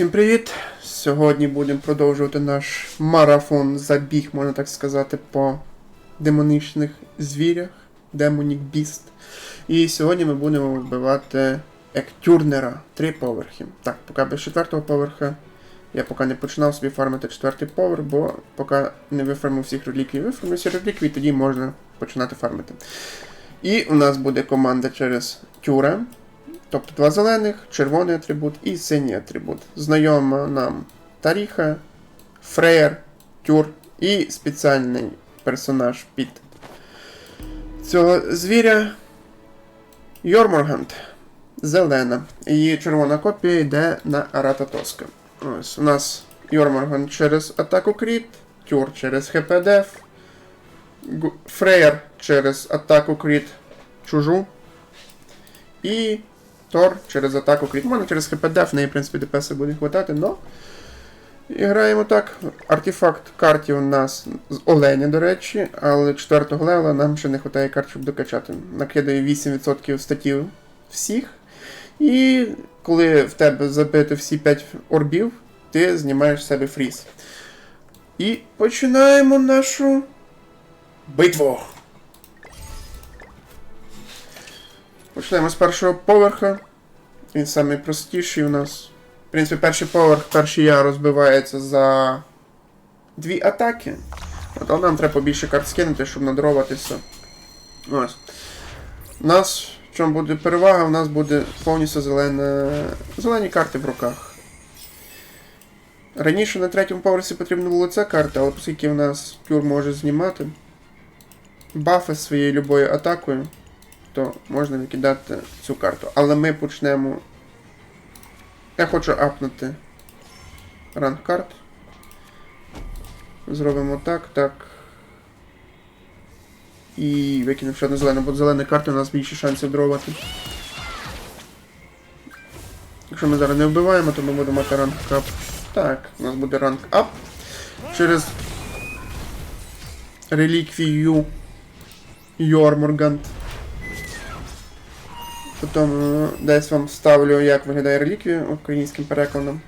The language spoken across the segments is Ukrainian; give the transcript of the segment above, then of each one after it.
Всім привіт! Сьогодні будемо продовжувати наш марафон забіг, можна так сказати, по демонічних звірях, Демонік Біст. І сьогодні ми будемо вбивати Ектюрнера три поверхи. Так, поки без четвертого поверха. Я поки не починав собі фармити четвертий поверх, бо поки не вифармив всіх реліквій, вифармив всі реліквії, тоді можна починати фармити. І у нас буде команда через Тюра. Тобто два зелених, червоний атрибут і синій атрибут. Знайома нам Таріха, Фреєр, Тюр і спеціальний персонаж під цього звіря Йорморгант. Зелена. Її червона копія йде на Арата Тоска. Ось у нас Йорморгант через атаку кріт, Тюр через ХПДФ, Фреєр через атаку кріт чужу. І Тор через атаку кріт. Можна через ХПД, в неї, в принципі, ДПС буде хватати, но. І граємо так. Артефакт карті у нас з Оленя, до речі, але 4-го левела нам ще не вистачає карт, щоб докачати. Накидаю 8% статів всіх. І коли в тебе забити всі 5 орбів, ти знімаєш себе фріз. І починаємо нашу битву. Почнемо з першого поверха. Він самий простіший у нас. В принципі, перший поверх, перший я розбивається за дві атаки. От, але нам треба побільше карт скинути, щоб надроватися. Ось. У нас в чому буде перевага, у нас буде повністю зелена... зелені карти в руках. Раніше на третьому поверсі потрібна була ця карта, але оскільки в нас Пюр може знімати бафи своєю любою атакою, то можна викидати цю карту. Але ми почнемо. Я хочу апнути ранг карт. Зробимо так, так. І викинемо ще одну зелену, бо зелені карти у нас більше шансів дровати. Якщо ми зараз не вбиваємо, то ми будемо мати ранг ап. Так, у нас буде ранг ап. Через реліквію Йорморгант. Потім е, десь вам ставлю, як виглядає реліквія українським перекладом.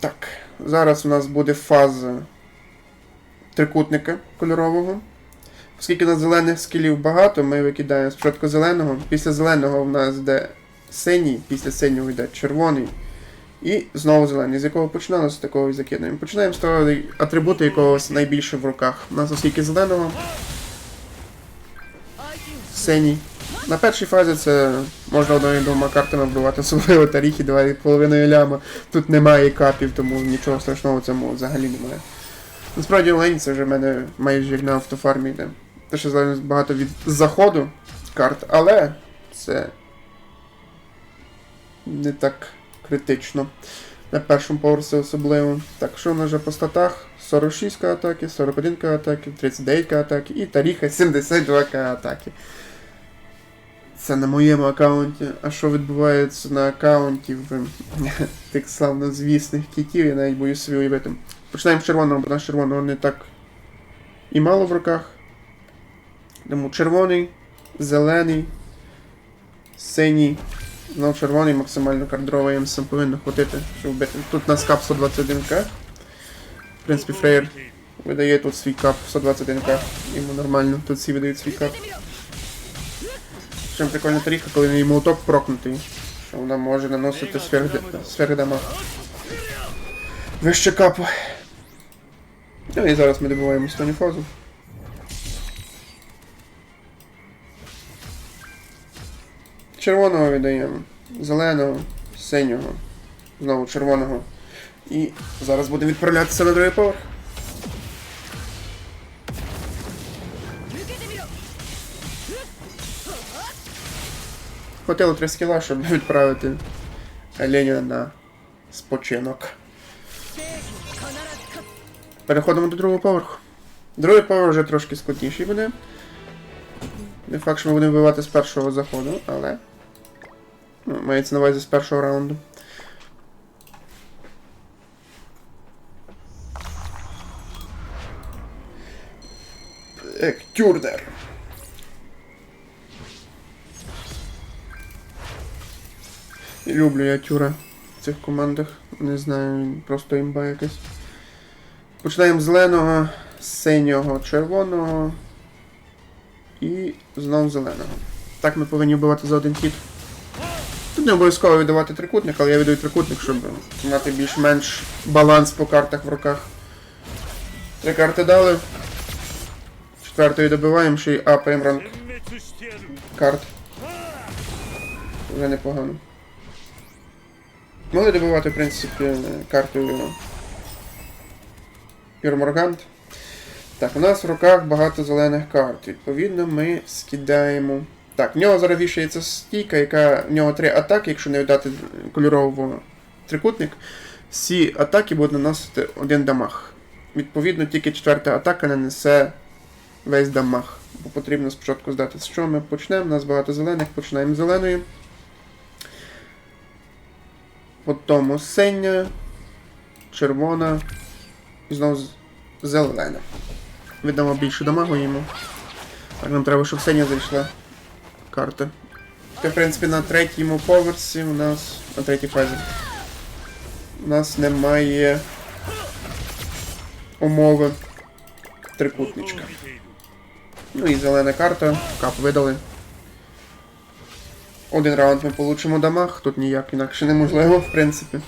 Так, зараз у нас буде фаза трикутника кольорового. Оскільки у нас зелених скілів багато, ми викидаємо спочатку зеленого. Після зеленого в нас йде синій, після синього йде червоний. І знову зелений. З якого починали, з такого і закидаємо. Починаємо з того атрибуту якогось найбільше в руках. У нас оскільки зеленого. Синій. На першій фазі це можна одною двома картами вбивати, особливо таріхи 2,5 ляма. Тут немає капів, тому нічого страшного в цьому взагалі немає. Насправді Олень це вже в мене майже на автофармі йде. Те, що залежить багато від заходу карт, але це не так критично. На першому поверсі особливо. Так, що в нас вже по статах? 46к атаки, 41к атаки, 39к атаки і Таріха 72к атаки. Це на моєму аккаунті. А що відбувається на аккаунті в тих славнозвісних кітів, я навіть боюсь собі уявити. Починаємо з червоного, бо наш червоного не так і мало в руках. Тому червоний, зелений, синій. Ну, червоний максимально кардровий сам повинно хватити, щоб вбити. Тут у нас кап 121к. В принципі, Фрейер видає тут свій кап 121к. Йому нормально, тут всі видають свій кап. Чим прикольна таріха, коли її молоток прокнутий. Що вона може наносити сфери дамаг. Вище капу. Ну і зараз ми добуваємо останню фазу. Червоного віддаємо, зеленого, синього, знову червоного. І зараз будемо відправлятися на другий поверх. Хватило три скіла, щоб відправити Леніна на спочинок. Переходимо до другого поверху. Другий поверх вже трошки складніший буде. Не факт, що ми будемо вбивати з першого заходу, але. Ну, мається на увазі з першого раунду. Ектюрнер. Люблю я тюра в цих командах. Не знаю, він просто імба якась. Починаємо зеленого, синього, червоного і знову зеленого. Так ми повинні вбивати за один хід. Тут не обов'язково віддавати трикутник, але я віддаю трикутник, щоб мати більш-менш баланс по картах в руках. Три карти дали. Четвертою добиваємо, ще й апаємо ранг карт. Вже непогано. Могли добивати, в принципі, картою Пірморгант. Так, у нас в руках багато зелених карт. Відповідно, ми скидаємо. Так, в нього зараз вішається стійка, яка в нього три атаки, якщо не віддати кольорового трикутник. Всі атаки будуть наносити один дамаг. Відповідно, тільки четверта атака нанесе весь дамаг. Бо потрібно спочатку здати, з чого ми почнемо. У нас багато зелених, починаємо з зеленої. Потім синя, червона і знову зелена. Віддамо більше дамагу йому. Так нам треба, щоб синя зайшла карта. Та, в принципі, на третьому поверсі у нас... на третій фазі. У нас немає умови трикутничка. Ну і зелена карта, кап видали. Один раунд ми получимо дамаг, тут ніяк інакше неможливо, в принципі.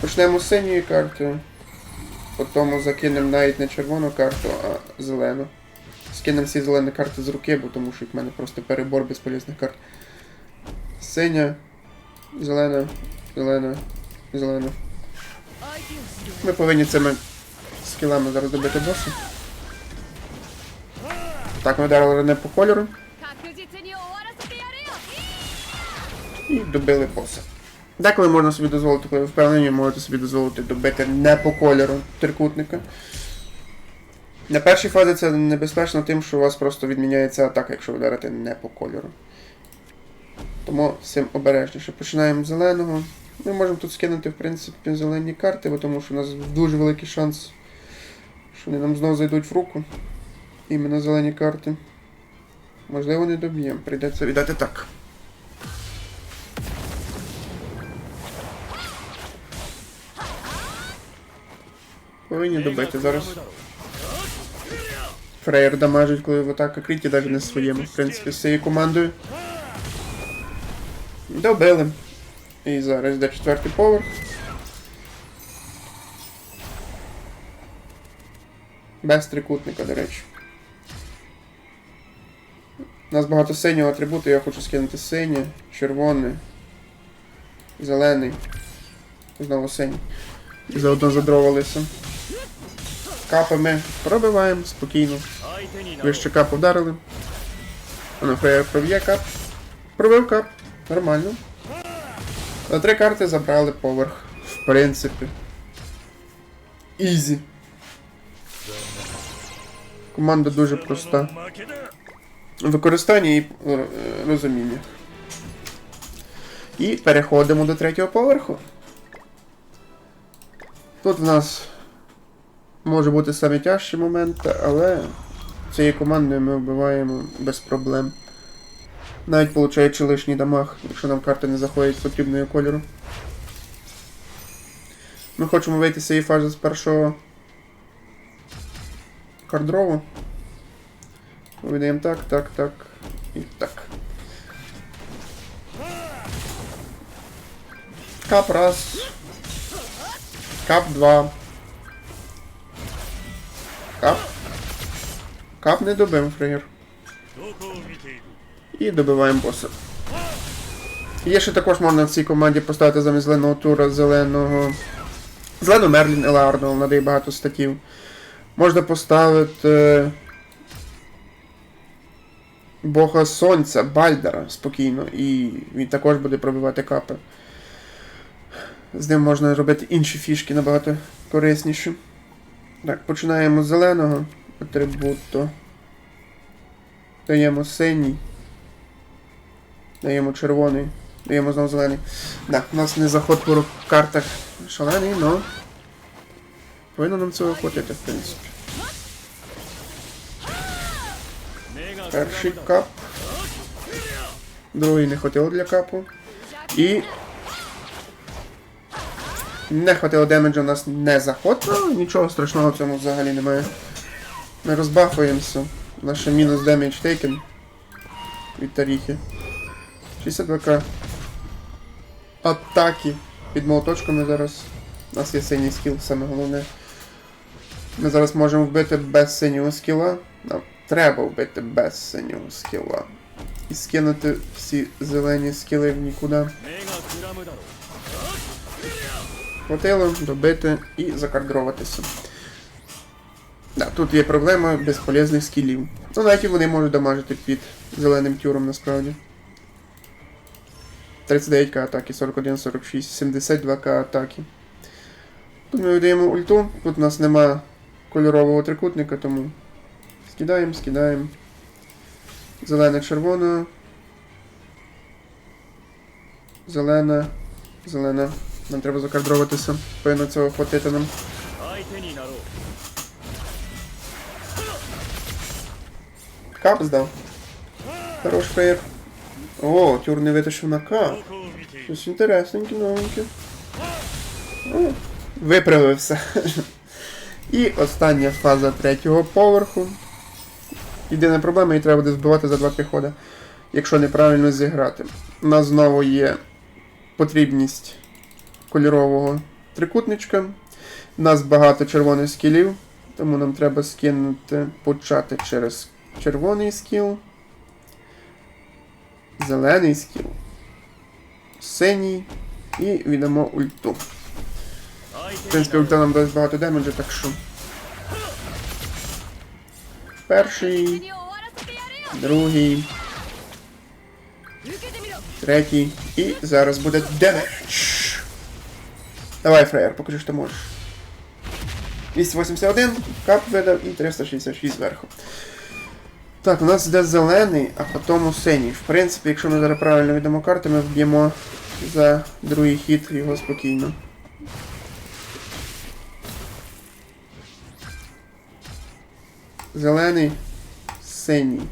Почнемо з синьої карти. Потім закинемо навіть не червону карту, а зелену. Скинемо всі зелені карти з руки, бо тому що в мене просто перебор безполезних карт. Синя, зелена, зелена, зелена. Ми повинні цими скілами зараз добити боса. Так ми вдарили не по кольору. І добили боса. Деколи можна собі дозволити, коли ви впевнені, можете собі дозволити добити не по кольору трикутника. На першій фазі це небезпечно тим, що у вас просто відміняється атака, якщо ви вдарите не по кольору. Тому всім обережніше. Починаємо з зеленого. Ми можемо тут скинути в принципі, зелені карти, тому що у нас дуже великий шанс, що вони нам знову зайдуть в руку. Іменно зелені карти. Можливо, не доб'ємо. Прийдеться віддати так. Повинні добити зараз. Фрейер дамажить, коли в атака криті, навіть не своєму. В принципі, з цією командою. Добили. І зараз йде четвертий поверх. Без трикутника, до речі. У нас багато синього атрибуту, я хочу скинути синє, червоне, зелений. Знову синій. І заодно задровалися. Капами пробиваємо спокійно. Вище кап ударили. Воно ну, проб'є кап. Пробив кап. Нормально. За три карти забрали поверх. В принципі. Ізі. Команда дуже проста використання і е, розуміння. І переходимо до третього поверху. Тут в нас може бути саме тяжчий момент, але цією командою ми вбиваємо без проблем. Навіть получаючи лишній дамаг, якщо нам карта не заходить з потрібного кольору. Ми хочемо вийти з цієї фази з першого кардрову. Видаємо так, так, так і так. Кап раз. Кап два. Кап. Кап не добив фрегер. І добиваємо боса. Є ще також можна в цій команді поставити замість зеленого тура зеленого. Зелену Мерлін Елардол надає багато статів. Можна поставити. Бога Сонця, Бальдера спокійно, і він також буде пробивати капи. З ним можна робити інші фішки набагато корисніші. Так, починаємо з зеленого атрибуту. Даємо синій. Даємо червоний. Даємо знову зелений. Так, у нас не заход по картах шалений, но повинно нам цього хватити, в принципі. Перший кап. Другий не хватило для капу. І. Не хватило демеджа, у нас не заходило. Нічого страшного в цьому взагалі немає. Ми розбафуємося. Ще мінус демедж тейкен від Таріхи. 62к. Атаки. Під молоточками зараз. У нас є синій скіл, саме головне. Ми зараз можемо вбити без синього скіла. Треба вбити без синього скіла. І скинути всі зелені скіли в нікуди. Хватило, добити і закардруватися. Да, Тут є проблема безполезних скілів. Ну навіть вони можуть дамажити під зеленим тюром насправді. 39к атаки, 41-46, 72к атаки. Тут ми видаємо ульту, тут у нас нема кольорового трикутника, тому... Скидаємо, скидаємо. Зелена, червона. Зелена. Зелена. Нам треба закардровуватися. Повинно цього хватити нам. Кап здав. Хорош фейер. О, тюр не витащив на кап. Щось інтересненьке, новеньке. О, Виправився. І остання фаза третього поверху. Єдина проблема, її треба буде збивати за 2-3 хода, якщо неправильно зіграти. У нас знову є потрібність кольорового трикутничка. У нас багато червоних скілів, тому нам треба скинути, почати через червоний скіл, зелений скіл, синій і віддамо ульту. В принципі, ульта нам дасть багато демеджу, так що. Перший. Другий. Третій. І зараз буде демедж. Давай, фраєр, покажи, що ти можеш. 281, кап видав і 366 зверху. Так, у нас йде зелений, а потім у синій. В принципі, якщо ми зараз правильно віддамо карти, ми вб'ємо за другий хід його спокійно. Зелений, синій.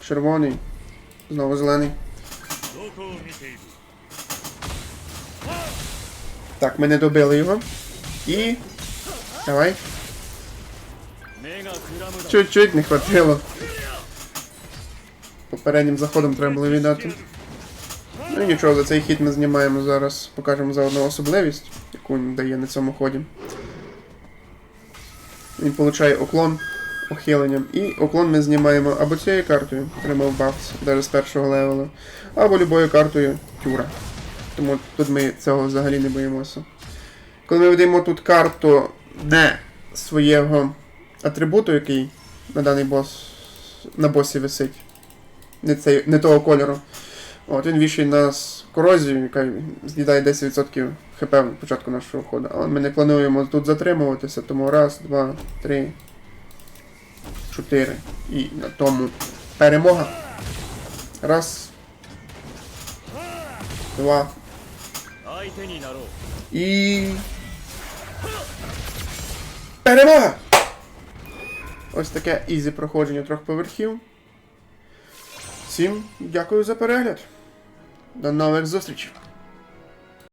Червоний. Знову зелений. Так, ми не добили його. І... Давай. Чуть-чуть не хватило. Попереднім заходом треба було віддати. Ну і нічого, за цей хід ми знімаємо зараз. Покажемо за одну особливість, яку він дає на цьому ході. Він получає уклон ухиленням. І уклон ми знімаємо або цією картою, отримав бафс, навіть з першого левела, або любою картою тюра. Тому тут ми цього взагалі не боїмося. Коли ми видаємо тут карту не свого атрибуту, який на даний бос на босі висить, не, цей, не того кольору. От він вішає нас корозію, яка з'їдає 10% хп на початку нашого ходу. Але ми не плануємо тут затримуватися, тому раз, два, три, чотири. І на тому перемога. Раз. Два. І. Перемога! Ось таке ізі проходження трьох поверхів. Всім дякую за перегляд. До нових зустрічей!